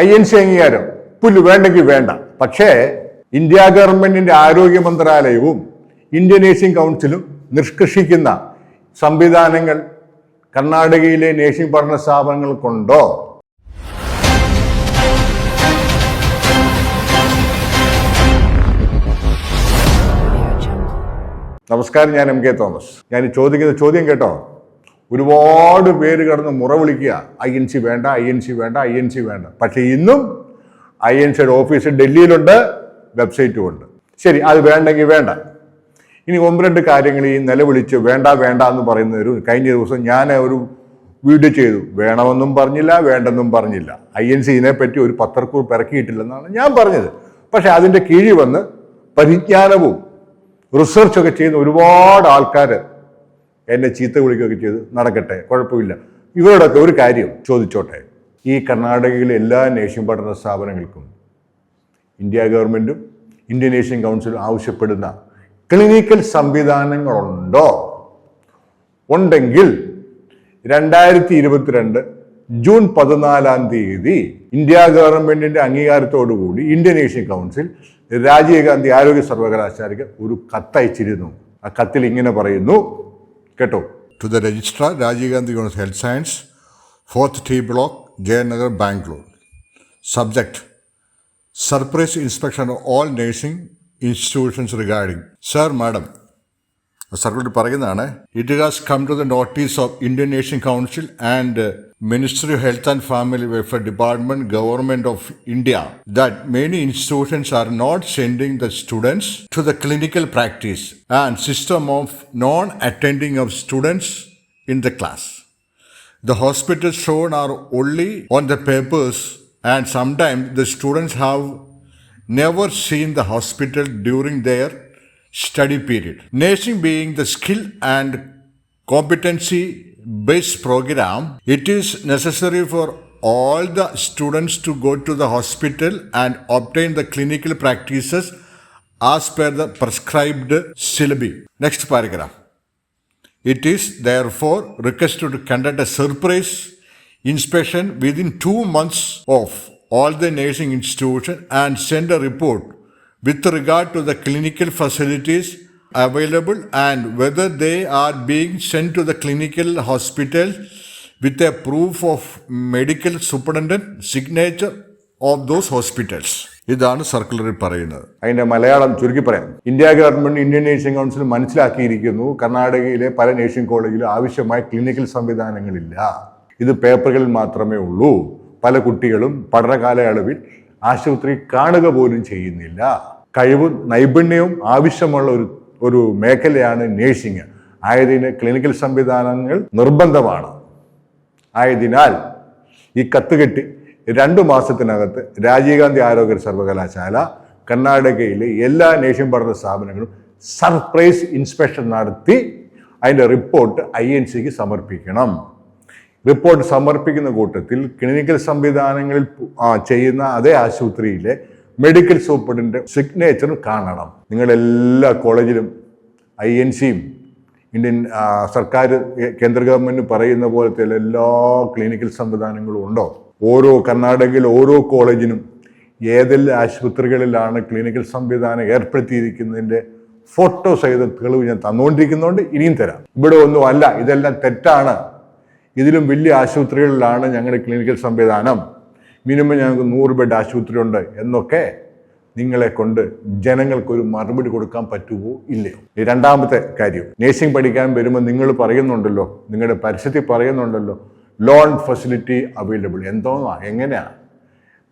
I N C അംഗീകാരം. പുല്ല് വേണ്ടെങ്കിൽ വേണ്ട. പക്ഷേ ഇന്ത്യ ഗവൺമെന്റിന്റെ ആരോഗ്യ മന്ത്രാലയവും ഇന്ത്യൻ നേഴ്സിംഗ് കൗൺസിലും നിഷ്കർഷിക്കുന്ന സംവിധാനങ്ങൾ കർണാടകയിലെ നേഴ്സിംഗ് പഠന സ്ഥാപനങ്ങൾക്കുണ്ടോ നമസ്കാരം ഞാൻ എം കെ തോമസ്. ഞാൻ ചോദിക്കുന്ന ചോദ്യം കേട്ടോ? ഒരുപാട് പേര് കിടന്ന് മുറ വിളിക്കുക. ഐ എൻ സി വേണ്ട ഐ എൻ സി വേണ്ട ഐ എൻ സി വേണ്ട. പക്ഷേ ഇന്നും ഐ എൻ സിയുടെ ഓഫീസ് ഡൽഹിയിലുണ്ട് വെബ്സൈറ്റും ഉണ്ട്. ശരി അത് വേണ്ടെങ്കിൽ വേണ്ട. ഇനി ഒന്ന് രണ്ട് കാര്യങ്ങൾ ഈ നിലവിളിച്ച് വേണ്ട വേണ്ട എന്ന് പറയുന്ന ഒരു കഴിഞ്ഞ ദിവസം ഞാൻ ഒരു വീഡിയോ ചെയ്തു. വേണമെന്നും പറഞ്ഞില്ല വേണ്ടെന്നും പറഞ്ഞില്ല. ഐ എൻ സി ഇതിനെപ്പറ്റി ഒരു പത്രക്കുറിപ്പ് ഇറക്കിയിട്ടില്ലെന്നാണ് ഞാൻ പറഞ്ഞത്. പക്ഷെ അതിന്റെ കീഴിൽ വന്ന് പരിജ്ഞാനവും റിസർച്ചൊക്കെ ചെയ്യുന്ന ഒരുപാട് ആൾക്കാർ എന്നെ ചീത്ത വിളിക്കുകയൊക്കെ ചെയ്ത് നടക്കട്ടെ കുഴപ്പമില്ല. ഇവരോടൊക്കെ ഒരു കാര്യം ചോദിച്ചോട്ടെ. ഈ കർണാടകയിലെ എല്ലാ നേഷ്യൻ പഠന സ്ഥാപനങ്ങൾക്കും ഇന്ത്യ ഗവൺമെന്റും ഇന്ത്യൻ ഏഷ്യൻ കൗൺസിലും ആവശ്യപ്പെടുന്ന ക്ലിനിക്കൽ സംവിധാനങ്ങളുണ്ടോ? ഉണ്ടെങ്കിൽ രണ്ടായിരത്തി ഇരുപത്തിരണ്ട് ജൂൺ പതിനാലാം തീയതി ഇന്ത്യ ഗവൺമെന്റിന്റെ അംഗീകാരത്തോടുകൂടി Indian Asian council Rajiv Gandhi ആരോഗ്യ സർവകലാശാലയ്ക്ക് ഒരു കത്തയച്ചിരുന്നു. ആ കത്തിൽ ഇങ്ങനെ പറയുന്നു കേട്ടോ to the registrar Rajiv Gandhi university health science fourth T block Jayanagar Bangalore subject surprise inspection of all nursing institutions regarding sir madam circular പറയുന്നതാണ് it has come to the notice of Indian nation council and ministry of health and family welfare department government of India that many institutions are not sending the students to the clinical practice and system of non attending of students in the class The hospitals shown are only on the papers, and sometimes the students have never seen the hospital during their study period. Nursing being the skill and competency based program, it is necessary for all the students to go to the hospital and obtain the clinical practices as per the prescribed syllabi. Next paragraph. It is therefore requested to conduct a surprise inspection within two months of all the nursing institutions and send a report with regard to the clinical facilities available and whether they are being sent to the clinical hospital with a proof of medical superintendent signature of those hospitals. ഇതാണ് സർക്കുലറിൽ പറയുന്നത് അതിന്റെ മലയാളം ചുരുക്കി പറയാം India government Indian nursing council മനസ്സിലാക്കിയിരിക്കുന്നു കർണാടകയിലെ പല nursing കോളേജിലും ആവശ്യമായ clinical സംവിധാനങ്ങളില്ല ഇത് പേപ്പറുകളിൽ മാത്രമേ ഉള്ളൂ പല കുട്ടികളും പഠന കാലയളവിൽ ആശുപത്രി കാണുക പോലും ചെയ്യുന്നില്ല. കഴിവും നൈപുണ്യവും ആവശ്യമുള്ള ഒരു ഒരു മേഖലയാണ് നേഴ്സിംഗ്. ആയതിന് ക്ലിനിക്കൽ സംവിധാനങ്ങൾ നിർബന്ധമാണ്. ആയതിനാൽ ഈ കത്തുകെട്ടി രണ്ടു മാസത്തിനകത്ത് രാജീവ് ഗാന്ധി ആരോഗ്യ സർവകലാശാല കർണാടകയിലെ എല്ലാ നേഴ്സിംഗ് പഠന സ്ഥാപനങ്ങളും സർപ്രൈസ് ഇൻസ്പെക്ഷൻ നടത്തി അതിന്റെ റിപ്പോർട്ട് ഐ എൻ സിക്ക് സമർപ്പിക്കണം. റിപ്പോർട്ട് സമർപ്പിക്കുന്ന കൂട്ടത്തിൽ ക്ലിനിക്കൽ സംവിധാനങ്ങളിൽ ചെയ്യുന്ന അതേ ആശുപത്രിയിലെ മെഡിക്കൽ സൂപ്രണ്ടിന്റെ സിഗ്നേച്ചറും കാണണം. നിങ്ങളെല്ലാ കോളേജിലും ഐ എൻ സിയും ഇന്ത്യൻ സർക്കാർ കേന്ദ്ര ഗവൺമെന്റ് പറയുന്ന പോലത്തെ എല്ലാ ക്ലിനിക്കൽ സംവിധാനങ്ങളും ഉണ്ടോ? ഓരോ കർണാടകയിൽ ഓരോ കോളേജിനും ഏതെല്ലാം ആശുപത്രികളിലാണ് ക്ലിനിക്കൽ സംവിധാനം ഏർപ്പെടുത്തിയിരിക്കുന്നതിന്റെ ഫോട്ടോ സഹിത തെളിവ് ഞാൻ തന്നുകൊണ്ടിരിക്കുന്നതുകൊണ്ട് ഇനിയും തരാം. ഇവിടെ ഒന്നും അല്ല ഇതെല്ലാം തെറ്റാണ്. ഇതിലും വലിയ ആശുപത്രികളിലാണ് ഞങ്ങളുടെ ക്ലിനിക്കൽ സംവിധാനം. മിനിമം ഞങ്ങൾക്ക് നൂറ് ബെഡ് ആശുപത്രി ഉണ്ട് എന്നൊക്കെ നിങ്ങളെ കൊണ്ട് ജനങ്ങൾക്കൊരു മറുപടി കൊടുക്കാൻ പറ്റുമോ ഇല്ലയോ? രണ്ടാമത്തെ കാര്യം നേഴ്സിംഗ് പഠിക്കാൻ വരുമ്പോൾ നിങ്ങൾ പറയുന്നുണ്ടല്ലോ നിങ്ങളുടെ പരസ്യത്തിൽ പറയുന്നുണ്ടല്ലോ ലോൺ ഫെസിലിറ്റി അവൈലബിൾ എന്തോന്നാ? എങ്ങനെയാ?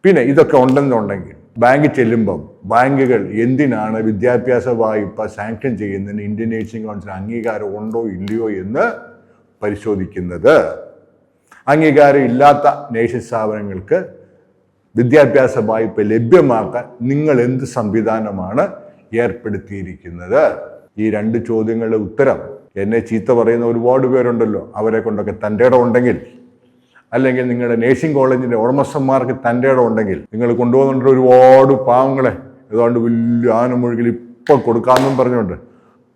പിന്നെ ഇതൊക്കെ ഉണ്ടെന്നുണ്ടെങ്കിൽ ബാങ്ക് ചെല്ലുമ്പം ബാങ്കുകൾ എന്തിനാണ് വിദ്യാഭ്യാസ വായ്പ സാങ്ഷൻ ചെയ്യുന്നതിന് ഇന്ത്യൻ നേഴ്സിംഗ് കൗൺസിൽ അംഗീകാരം ഉണ്ടോ ഇല്ലയോ എന്ന് പരിശോധിക്കുന്നത്. അംഗീകാരം ഇല്ലാത്ത നേഴ്സിംഗ് സ്ഥാപനങ്ങൾക്ക് വിദ്യാഭ്യാസ വായ്പ ലഭ്യമാക്കാൻ നിങ്ങൾ എന്ത് സംവിധാനമാണ് ഏർപ്പെടുത്തിയിരിക്കുന്നത്? ഈ രണ്ട് ചോദ്യങ്ങളുടെ ഉത്തരം എന്നെ ചീത്ത പറയുന്ന ഒരുപാട് പേരുണ്ടല്ലോ. അവരെ കൊണ്ടൊക്കെ തന്റെ ഇടം ഉണ്ടെങ്കിൽ. അല്ലെങ്കിൽ നിങ്ങളുടെ നേഴ്സിംഗ് കോളേജിന്റെ ഉടമസ്ഥന്മാർക്ക് തന്റെ ഇടം ഉണ്ടെങ്കിൽ. നിങ്ങൾ കൊണ്ടുപോകുന്നുണ്ട് ഒരുപാട് പാവങ്ങളെ. ഏതാണ്ട് വലിയ ആനമൊഴുകിൽ ഇപ്പം കൊടുക്കാമെന്നും പറഞ്ഞുകൊണ്ട്.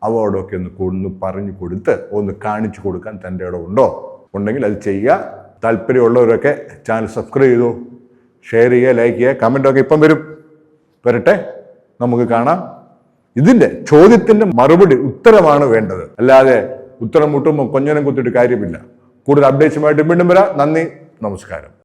അവടൊക്കെ ഒന്ന് കൊണ്ടു പറഞ്ഞു കൊടുത്ത് ഒന്ന് കാണിച്ചു കൊടുക്കാൻ തന്റെ ഇടം ഉണ്ടോ? ഉണ്ടെങ്കിൽ അത് ചെയ്യുക. താല്പര്യമുള്ളവരൊക്കെ ചാനൽ സബ്സ്ക്രൈബ് ചെയ്തു ഷെയർ ചെയ്യുക ലൈക്ക് ചെയ്യുക കമന്റൊക്കെ ഇപ്പം വരും. വരട്ടെ നമുക്ക് കാണാം. ഇതിന്റെ ചോദ്യത്തിന്റെ മറുപടി ഉത്തരമാണ് വേണ്ടത്. അല്ലാതെ ഉത്തരം മുട്ടുമ്പോൾ കൊഞ്ഞനം കുത്തിയിട്ട് കാര്യമില്ല. കൂടുതൽ അപ്ഡേറ്റ്സുമായിട്ട് വീണ്ടും വരാം. നന്ദി നമസ്കാരം.